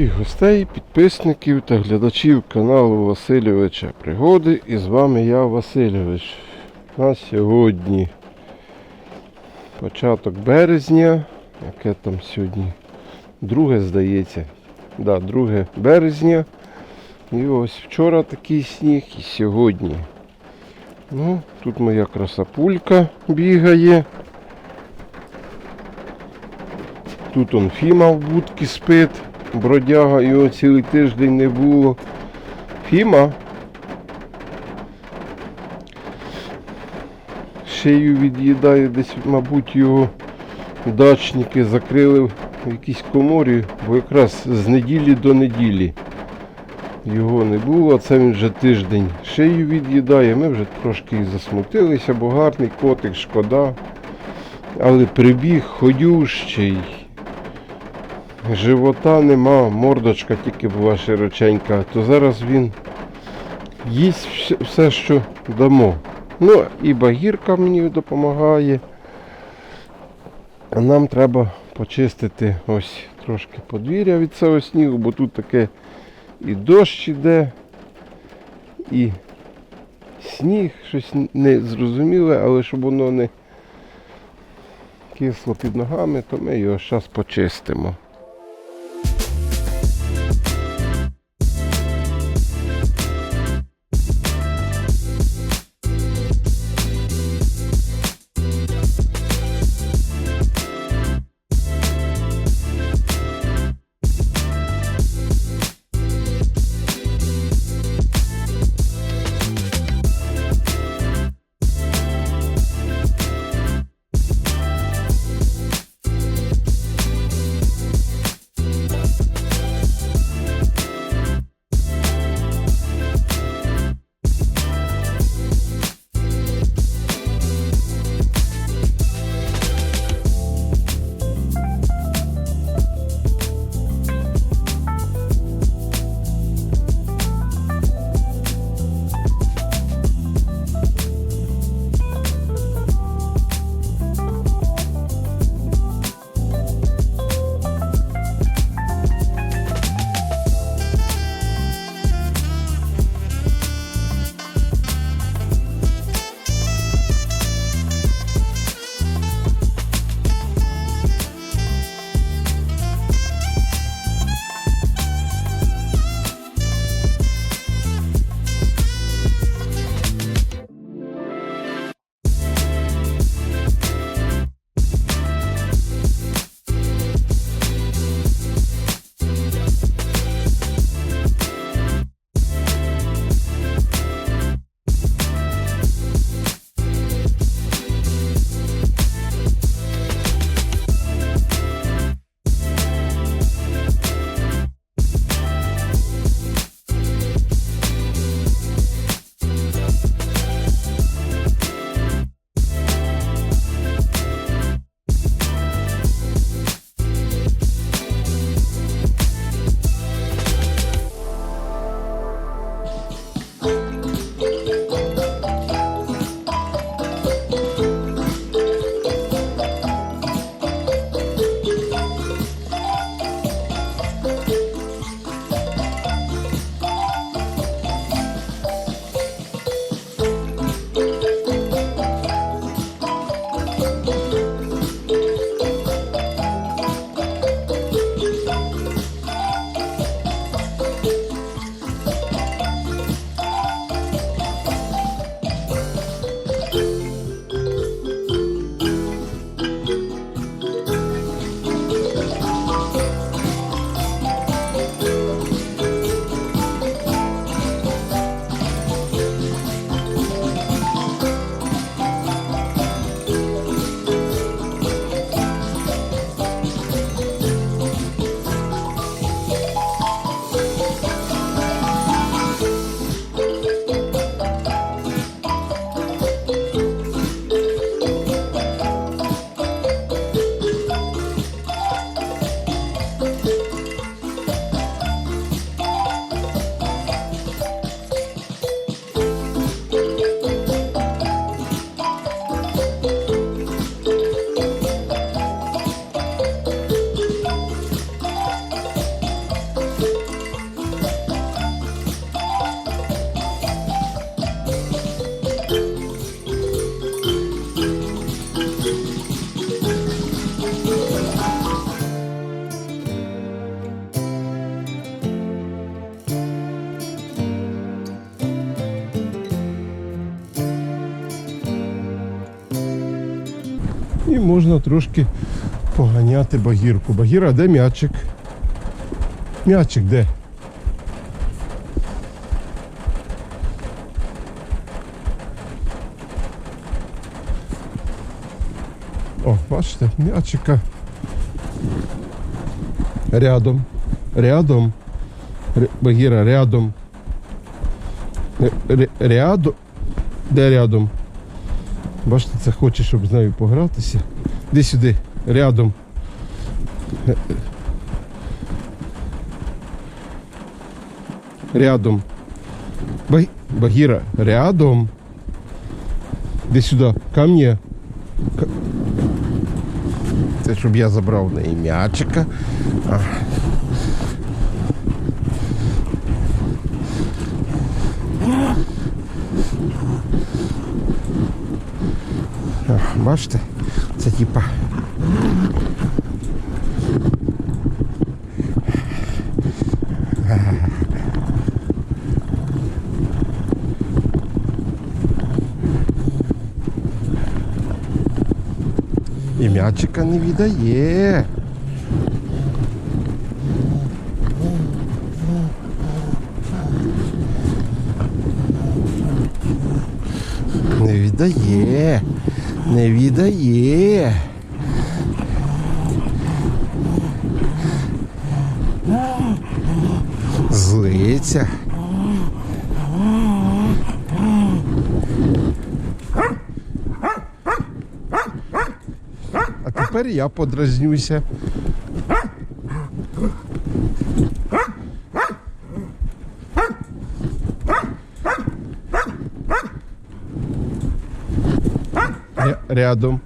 всіх гостей, підписників та глядачів каналу Васильовича Пригоди. І з вами я, Васильович. На сьогодні початок березня. Яке там сьогодні? Друге, здається. Да, 2 березня. І ось вчора такий сніг і сьогодні. Ну, тут моя красапулька бігає. Тут он Фіма в будці спить, бродяга, його цілий тиждень не було. Фіма. Шею від'їдає десь, мабуть, його дачники закрили в якійсь коморі, бо якраз з неділі до неділі його не було, а це він вже тиждень шею від'їдає. Ми вже трошки засмутилися, бо гарний котик, шкода. Але прибіг ходющий. Живота нема, мордочка тільки була широченька, то зараз він їсть все, що дамо. Ну і багірка мені допомагає. А нам треба почистити ось трошки подвір'я від цього снігу, бо тут таке і дощ іде, і сніг, щось не зрозуміле, але щоб воно не кисло під ногами, то ми його зараз почистимо. І можна трошки поганяти багірку. Багіра, де м'ячик? М'ячик де? О, бачите, м'ячика. Рядом. Рядом. Багіра, рядом. Рядом. Де рядом? Бачите, це хоче, щоб з нею погратися. Іди сюди, рядом. Рядом. Ба- Багіра, рядом. Іди сюди, ко. Це щоб я забрав неї м'ячика. Бачите? Це типа. І м'ячика не віддає. Віддає. Злиться. А тепер я подразнюся. Рядом.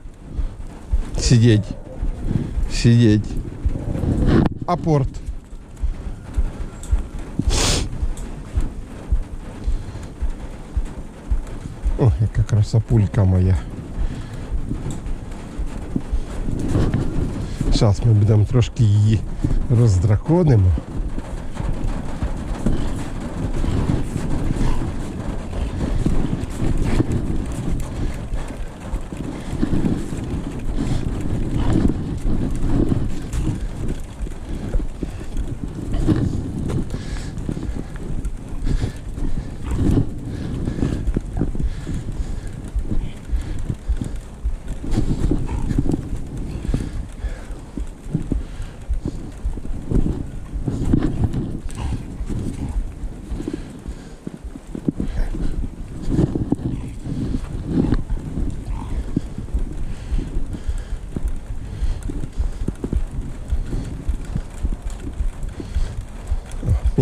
Сидеть. Сидеть. Апорт. О, яка красопулька моя. Зараз ми будемо трошки її роздраконимо.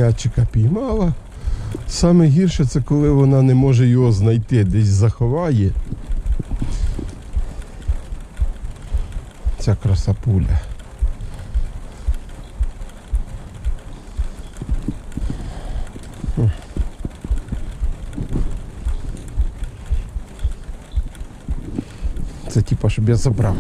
М'ячика піймала. Саме гірше це коли вона не може його знайти, десь заховає. Ця красапуля. Це типа, щоб я забрав.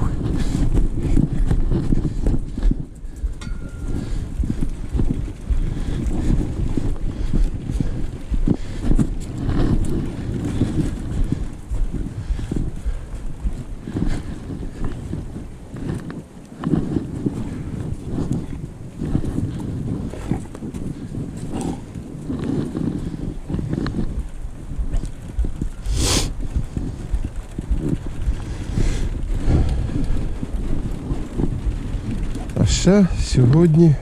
А ще сьогодні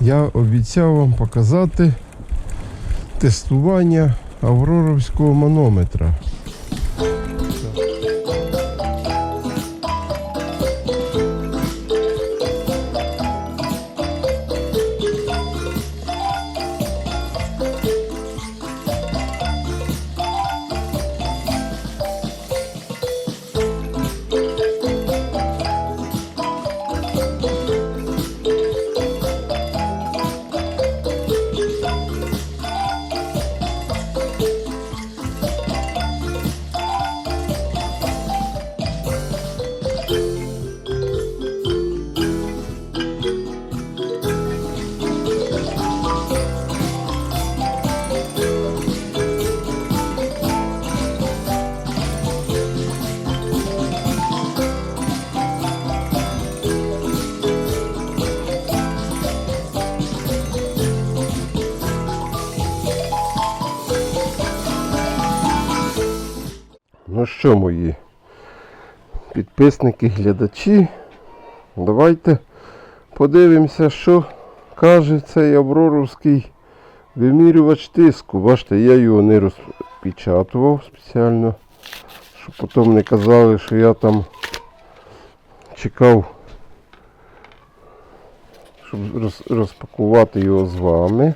я обіцяв вам показати тестування авроровського манометра. Що, мої підписники, глядачі, давайте подивимося, що каже цей Авроровський вимірювач тиску. Бачите, я його не розпечатував спеціально, щоб потім не казали, що я там чекав, щоб розпакувати його з вами.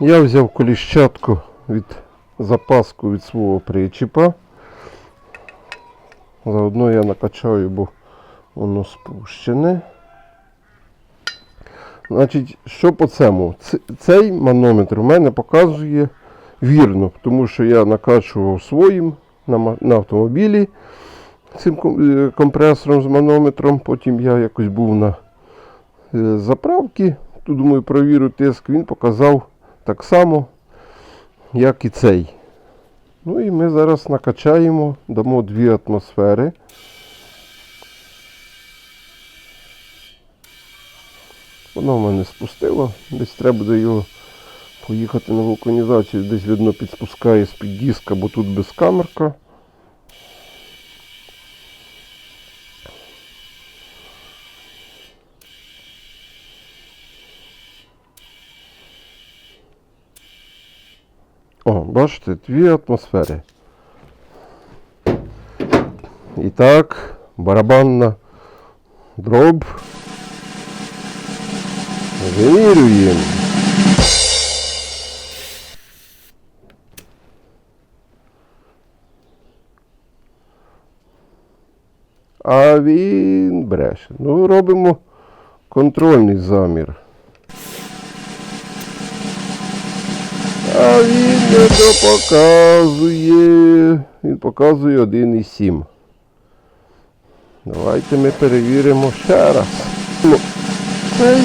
Я взяв коліщатку від запаску від свого причіпа. Заодно я накачаю, бо воно спущене. Значить, що по цьому? Цей манометр у мене показує вірно, тому що я накачував своїм на, автомобілі цим е, компресором з манометром. Потім я якось був на е, заправці. Тут думаю, провірю тиск. Він показав так само, як і цей. Ну і ми зараз накачаємо, дамо дві атмосфери. Воно в мене спустило. Десь треба буде його поїхати на вулканізацію. Десь видно підспускає з-під диска, бо тут без камерка. О, бачите, дві атмосфери. І так, барабанна дроб. Вимірюємо. А він бреше. Ну, робимо контрольний замір. А він не допоказує. Він показує 1,7. Давайте ми перевіримо ще раз. Ну, цей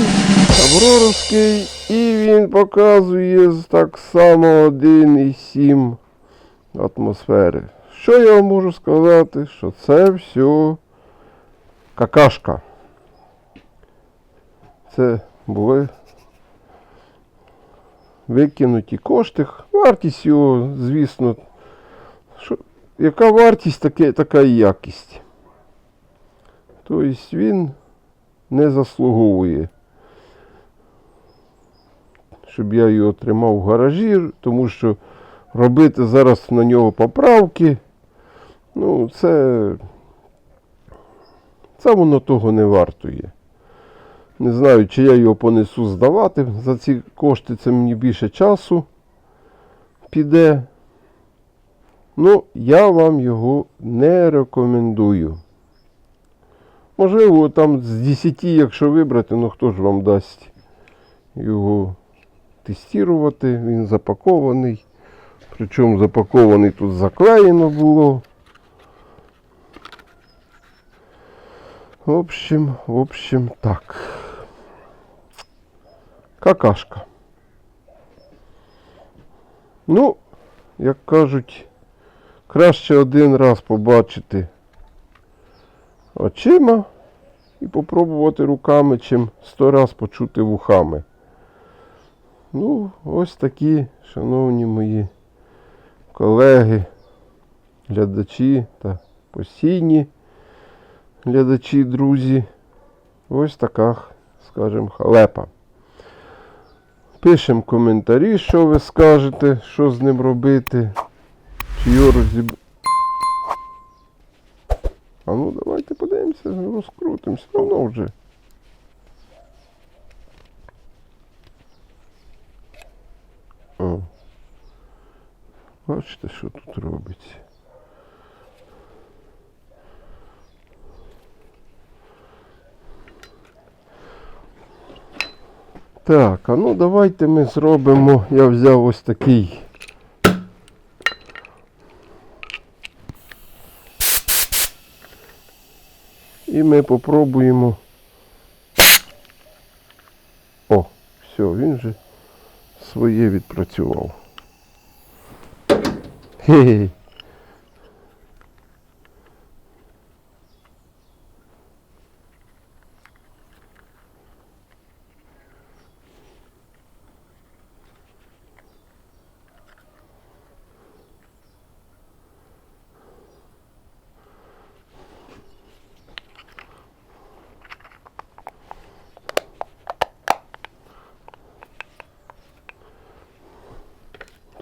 Авроровський і він показує так само 1,7 атмосфери. Що я вам можу сказати? Що це все какашка. Це були викинуті кошти. Вартість його, звісно, що, яка вартість, таке, така і якість. Тобто він не заслуговує, щоб я його тримав в гаражі, тому що робити зараз на нього поправки, ну, це, це воно того не вартує. Не знаю, чи я його понесу здавати. За ці кошти це мені більше часу піде. Ну, я вам його не рекомендую. Можливо, там з 10, якщо вибрати, ну хто ж вам дасть його тестувати. Він запакований. Причому запакований тут заклеєно було. В общем, в общем, так. Какашка. Ну, як кажуть, краще один раз побачити очима і попробувати руками, чим сто раз почути вухами. Ну, ось такі, шановні мої колеги, глядачі та постійні глядачі, друзі. Ось така, скажімо, халепа. Пишемо коментарі, що ви скажете, що з ним робити. Чи його розіб... А ну давайте подивимося, розкрутимо, все одно вже. О. Бачите, що тут робиться. Так, а ну давайте ми зробимо. Я взяв ось такий. І ми попробуємо. О, все, він вже своє відпрацював. Хе-хе.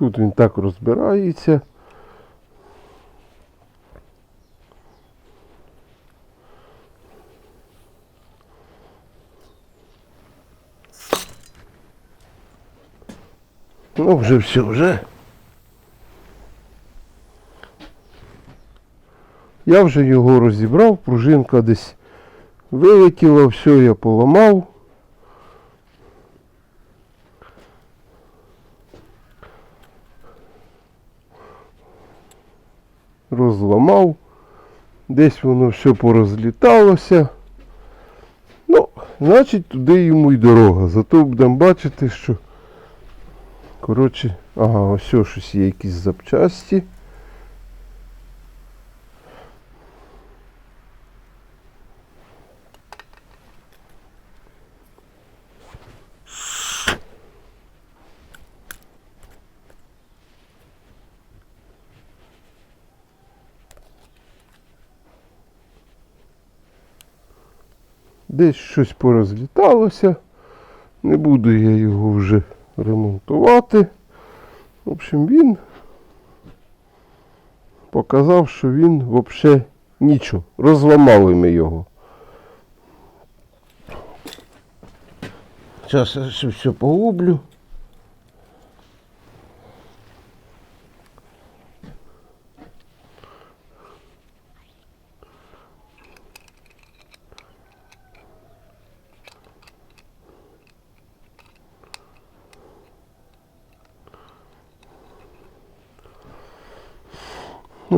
Тут він так розбирається. Ну, вже все, вже. Я вже його розібрав, пружинка десь вилетіла, все я поламав. Розламав. Десь воно все порозліталося. Ну, значить, туди йому й дорога. Зато будемо бачити, що. Коротше, ага, ось ось щось є якісь запчасті. Десь щось порозліталося. Не буду я його вже ремонтувати. В общем, він показав, що він взагалі нічого. Розламали ми його. Зараз я все погублю.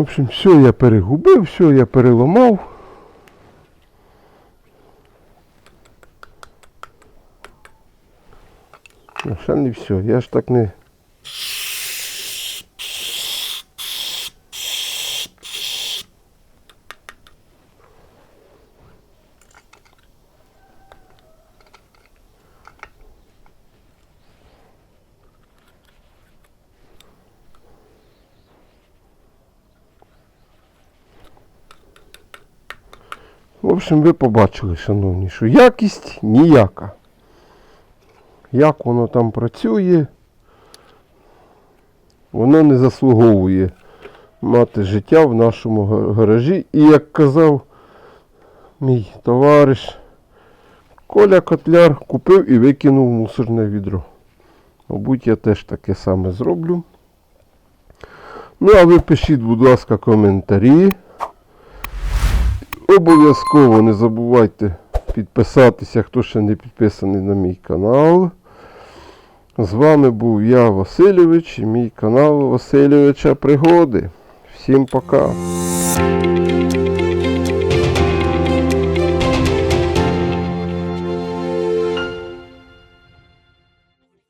Общем, все я перегубив, все я переламав. Ще не все, я ж так не. Общем, ви побачили, шановні, що якість ніяка. Як воно там працює, воно не заслуговує мати життя в нашому гаражі. І як казав мій товариш, Коля Котляр купив і викинув мусорне відро. Мабуть, я теж таке саме зроблю. Ну, а ви пишіть, будь ласка, коментарі. Обов'язково не забувайте підписатися, хто ще не підписаний на мій канал. З вами був я, Васильович, і мій канал Васильовича Пригоди. Всім пока!